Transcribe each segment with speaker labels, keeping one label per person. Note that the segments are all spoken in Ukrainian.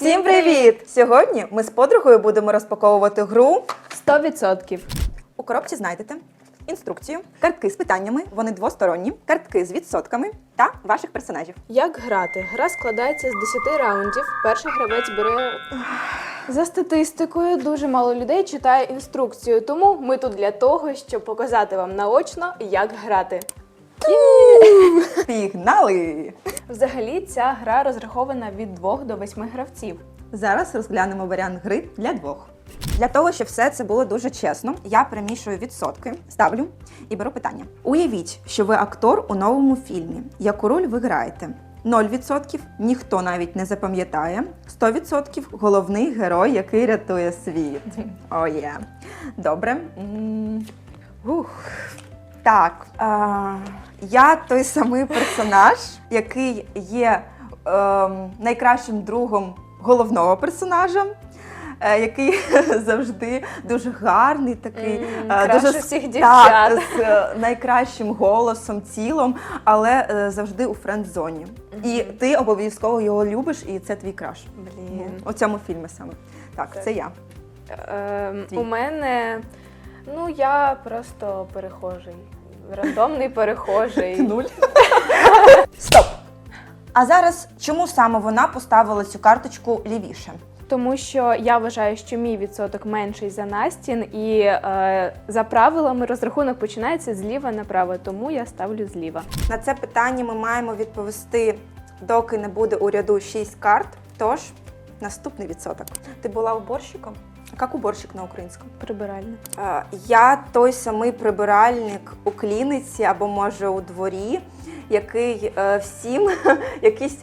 Speaker 1: Всім привіт! Сьогодні ми з подругою будемо розпаковувати гру.
Speaker 2: 100%.
Speaker 1: У коробці знайдете інструкцію, картки з питаннями, вони двосторонні, картки з відсотками та ваших персонажів.
Speaker 2: Як грати? Гра складається з 10 раундів. Перший гравець бере. За статистикою, дуже мало людей читає інструкцію, тому ми тут для того, щоб показати вам наочно, як грати.
Speaker 1: Пігнали!
Speaker 2: Взагалі, ця гра розрахована від 2 до 8 гравців.
Speaker 1: Зараз розглянемо варіант гри для двох. Для того, щоб все це було дуже чесно, я перемішую відсотки, ставлю і беру питання. Уявіть, що ви актор у новому фільмі. Яку роль ви граєте? 0% ніхто навіть не запам'ятає. 100% головний герой, який рятує світ. О, є. Добре. М, Ух. Так, а, я той самий персонаж, який є ем, найкращим другом головного персонажа. е, Який завжди дуже гарний, такий е, дуже
Speaker 2: всіх
Speaker 1: так, з е, найкращим голосом, тілом, але е, завжди у френд-зоні. І ти обов'язково його любиш, і це твій краш.
Speaker 2: Блін.
Speaker 1: У цьому фільмі саме. Так,
Speaker 2: Так.
Speaker 1: це я.
Speaker 2: Ем,
Speaker 1: Твій.
Speaker 2: у мене. Ну, я просто перехожий. Рандомний перехожий.
Speaker 1: Нуль. Стоп! А зараз чому саме вона поставила цю карточку лівіше?
Speaker 2: Тому що я вважаю, що мій відсоток менший за Настін, і е, за правилами розрахунок починається зліва направо, тому я ставлю зліва.
Speaker 1: На це питання ми маємо відповісти, доки не буде у ряду 6 карт. Тож, наступний відсоток. Ти була уборщиком? Як уборщик на українському?
Speaker 2: Прибиральник.
Speaker 1: Я той самий прибиральник у кліниці або може у дворі, який е, всім якісь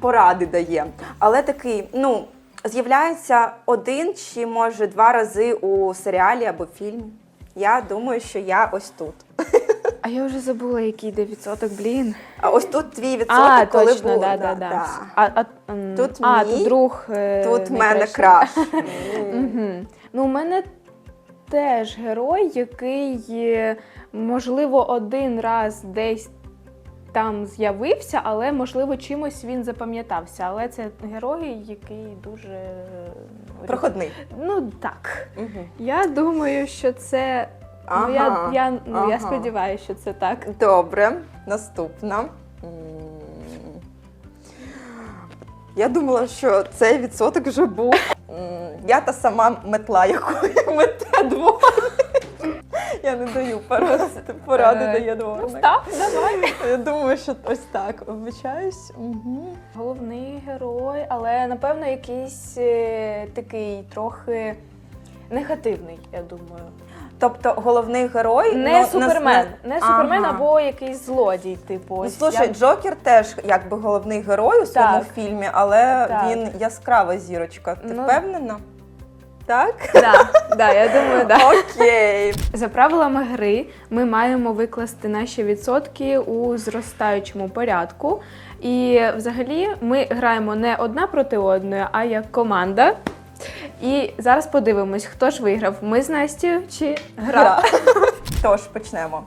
Speaker 1: поради дає. Але такий, ну, з'являється один чи може два рази у серіалі або фільмі. Я думаю, що я ось тут.
Speaker 2: А я вже забула, який йде відсоток, блін.
Speaker 1: А ось тут твій відсоток,
Speaker 2: а,
Speaker 1: коли
Speaker 2: точно,
Speaker 1: був.
Speaker 2: да, да, да. А, а, м,
Speaker 1: Тут
Speaker 2: а,
Speaker 1: мій,
Speaker 2: тут друг. е,
Speaker 1: Тут в мене краш.
Speaker 2: Угу. Ну, у мене теж герой, який, можливо, один раз десь там з'явився, але, можливо, чимось він запам'ятався. Але це герой, який дуже. е,
Speaker 1: Проходний.
Speaker 2: Ну так. Я думаю, що це. Ну, я, я, ну, я сподіваюся, що це так.
Speaker 1: Добре, наступна. Я думала, що цей відсоток вже був. Я та сама метла, якою мете дворник. Я не даю поради, поради
Speaker 2: Е,
Speaker 1: дає дворник.
Speaker 2: Так, давай.
Speaker 1: Я думаю, що ось так. Вибачаюсь. Угу.
Speaker 2: Головний герой, але напевно якийсь е, такий трохи негативний, я думаю.
Speaker 1: Тобто головний герой
Speaker 2: Не
Speaker 1: ну,
Speaker 2: супермен,
Speaker 1: не-
Speaker 2: не супермен
Speaker 1: Ага.
Speaker 2: або якийсь злодій, типу.
Speaker 1: Ну, слушай,
Speaker 2: я-
Speaker 1: Джокер теж якби головний герой у своєму
Speaker 2: Так.
Speaker 1: фільмі, але
Speaker 2: Так.
Speaker 1: він яскрава зірочка. Ти
Speaker 2: Ну,
Speaker 1: впевнена? Так?
Speaker 2: Да, да, я думаю, да.
Speaker 1: Окей.
Speaker 2: За правилами гри ми маємо викласти наші відсотки у зростаючому порядку. І взагалі ми граємо не одна проти одної, а як команда. І зараз подивимось, хто ж виграв: ми з Настю чи гра.
Speaker 1: Тож почнемо.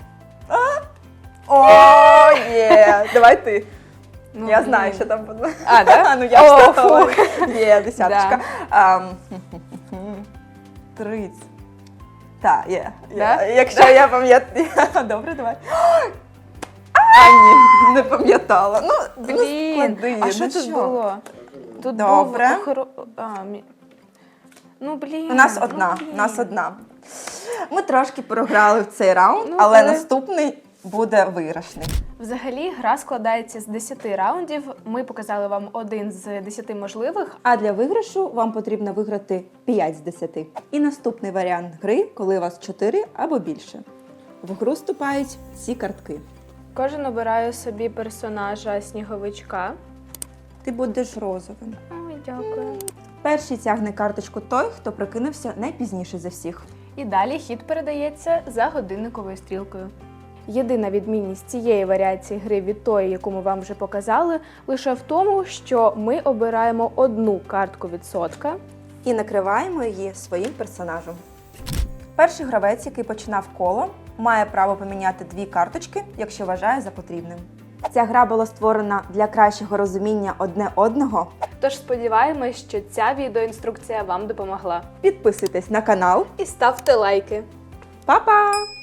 Speaker 1: О, є! Давай ти.
Speaker 2: Ну,
Speaker 1: Я знаю, що там буде.
Speaker 2: А, да?
Speaker 1: Ну я ж готова. Є, десяточка. Тридцять. Так, є. Якщо я пам'ятаю. Добре, давай. А, ні, не пам'ятала. Ну, ну,
Speaker 2: Блін, а що
Speaker 1: ну
Speaker 2: тут було? Тут
Speaker 1: Добре.
Speaker 2: був Ну, блін.
Speaker 1: У нас
Speaker 2: ну,
Speaker 1: одна,
Speaker 2: блін.
Speaker 1: у нас одна. Ми трошки програли в цей раунд,
Speaker 2: Ну,
Speaker 1: але
Speaker 2: але-
Speaker 1: наступний буде виграшний.
Speaker 2: Взагалі, гра складається з 10 раундів. Ми показали вам один з 10 можливих.
Speaker 1: А для виграшу вам потрібно виграти 5 з 10. І наступний варіант гри, коли у вас 4 або більше. В гру вступають ці картки.
Speaker 2: Кожен обирає собі персонажа сніговичка.
Speaker 1: Ти будеш розовим.
Speaker 2: Ой, дякую.
Speaker 1: Перший тягне карточку той, хто прокинувся найпізніше за всіх.
Speaker 2: І далі хід передається за годинниковою стрілкою. Єдина відмінність цієї варіації гри від тої, яку ми вам вже показали, лише в тому, що ми обираємо одну картку відсотка,
Speaker 1: І накриваємо її своїм персонажем. Перший гравець, який починав коло, має право поміняти дві карточки, якщо вважає за потрібним. Ця гра була створена для кращого розуміння одне одного
Speaker 2: Тож сподіваємось, що ця відеоінструкція вам допомогла.
Speaker 1: Підписуйтесь на канал.
Speaker 2: І ставте лайки.
Speaker 1: Па-па!